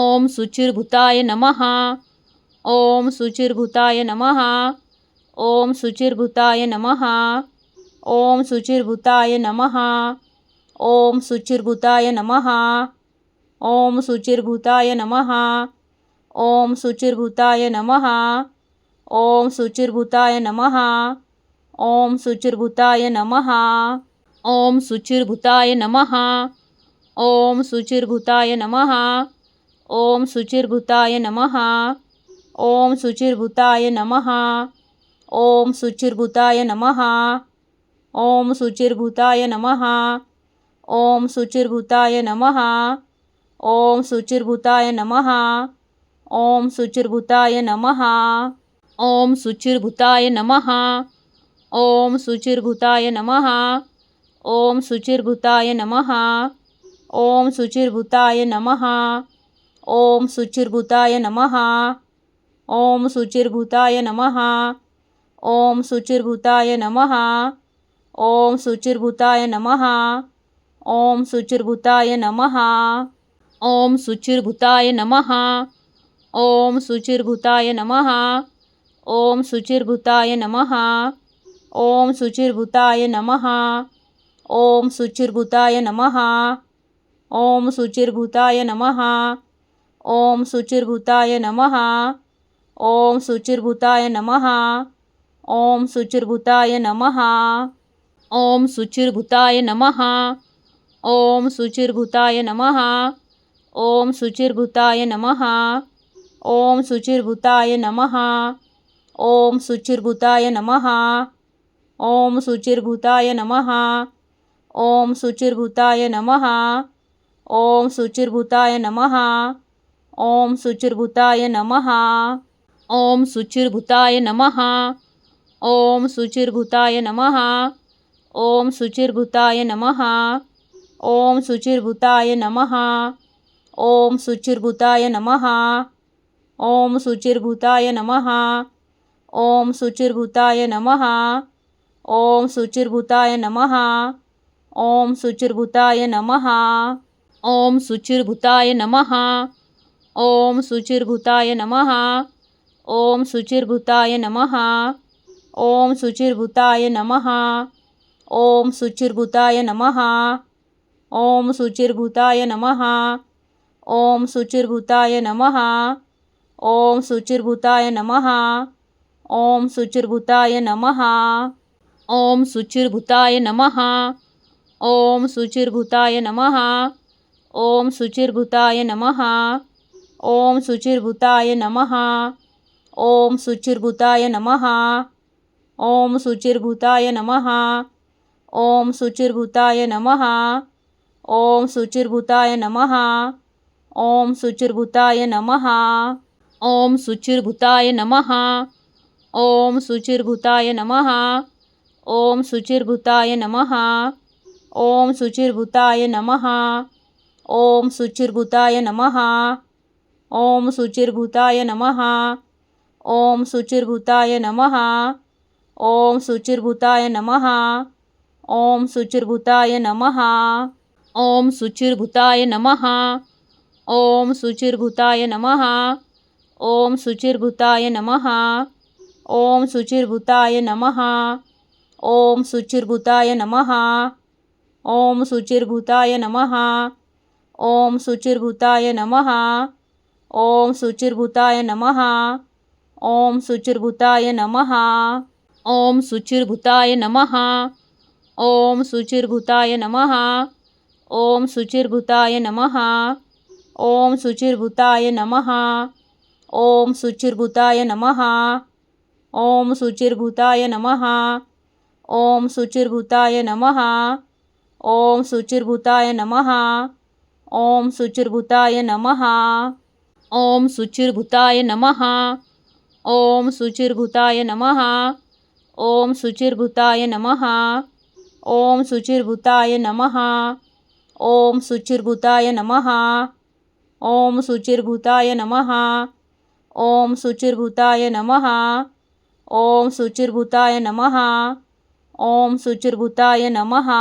ॐ शुचिर्भूताय नमः ॐ शुचिर्भूताय नमः ॐ शुचिर्भूताय नमः ॐ शुचिर्भूताय नमः ॐ शुचिर्भूताय नमः ॐ शुचिर्भूताय नमः ॐ शुचिर्भूताय नमः ॐ शुचिर्भूताय नमः ॐ शुचिर्भूताय नमः ॐ शुचिर्भूताय नमः ॐ शुचिर्भूताय नमः ॐ शुचिर्भूताय नमः ॐ शुचिर्भूताय नमः ॐ शुचिर्भूताय नमः ॐ शुचिर्भूताय नमः ॐ शुचिर्भूताय नमः ॐ शुचिर्भूताय नमः ॐ शुचिर्भूताय नमः ॐ शुचिर्भूताय नमः ॐ शुचिर्भूताय नमः ॐ शुचिर्भूताय नमः ॐ शुचिर्भूताय नमः ॐ शुचिर्भूताय नमः ॐ शुचिर्भूताय नमः ॐ शुचिर्भूताय नमः ॐ शुचिर्भूताय नमः ॐ शुचिर्भूताय नमः ॐ शुचिर्भूताय नमः ॐ शुचिर्भूताय नमः ॐ शुचिर्भूताय नमः ॐ शुचिर्भूताय नमः ॐ शुचिर्भूताय नमः ॐ शुचिर्भूताय नमः ॐ शुचिर्भूताय नमः ॐ शुचिर्भूताय नमः ॐ शुचिर्भूताय नमः ॐ शुचिर्भूताय नमः ॐ शुचिर्भूताय नमः ॐ शुचिर्भूताय नमः ॐ शुचिर्भूताय नमः ॐ शुचिर्भूताय नमः ॐ शुचिर्भूताय नमः ॐ शुचिर्भूताय नमः ॐ शुचिर्भूताय नमः ॐ शुचिर्भूताय नमः ॐ शुचिर्भूताय नमः ॐ शुचिर्भूताय नमः ॐ शुचिर्भूताय नमः ॐ शुचिर्भूताय नमः ॐ शुचिर्भूताय नमः ॐ शुचिर्भूताय नमः ॐ शुचिर्भूताय नमः ॐ शुचिर्भूताय नमः ॐ शुचिर्भूताय नमः ॐ शुचिर्भूताय नमः ॐ शुचिर्भूताय नमः ॐ शुचिर्भूताय नमः ॐ शुचिर्भूताय नमः ॐ शुचिर्भूताय नमः ॐ शुचिर्भूताय नमः ॐ शुचिर्भूताय नमः ॐ शुचिर्भूताय नमः ॐ शुचिर्भूताय नमः ॐ शुचिर्भूताय नमः ॐ शुचिर्भूताय नमः ॐ शुचिर्भूताय नमः ॐ शुचिर्भूताय नमः ॐ शुचिर्भूताय नमः ॐ शुचिर्भूताय नमः ॐ शुचिर्भूताय नमः ॐ शुचिर्भूताय नमः ॐ शुचिर्भूताय नमः ॐ शुचिर्भूताय नमः ॐ शुचिर्भूताय नमः ॐ शुचिर्भूताय नमः ॐ शुचिर्भूताय नमः ॐ शुचिर्भूताय नमः ॐ शुचिर्भूताय नमः ॐ शुचिर्भूताय नमः ॐ शुचिर्भूताय नमः ॐ शुचिर्भूताय नमः ॐ शुचिर्भूताय नमः ॐ शुचिर्भूताय नमः ॐ शुचिर्भूताय नमः ॐ शुचिर्भूताय नमः ॐ शुचिर्भूताय नमः ॐ शुचिर्भूताय नमः ॐ शुचिर्भूताय नमः ॐ शुचिर्भूताय नमः ॐ शुचिर्भूताय नमः ॐ शुचिर्भूताय नमः ॐ शुचिर्भूताय नमः ॐ शुचिर्भूताय नमः ॐ शुचिर्भूताय नमः ॐ शुचिर्भूताय नमः ॐ शुचिर्भूताय नमः ॐ शुचिर्भूताय नमः ॐ शुचिर्भूताय नमः ॐ शुचिर्भूताय नमः ॐ शुचिर्भूताय नमः। ॐ शुचिर्भूताय नमः। ॐ शुचिर्भूताय नमः। ॐ शुचिर्भूताय नमः। ॐ शुचिर्भूताय नमः। ॐ शुचिर्भूताय नमः। ॐ शुचिर्भूताय नमः। ॐ शुचिर्भूताय नमः। ॐ शुचिर्भूताय नमः।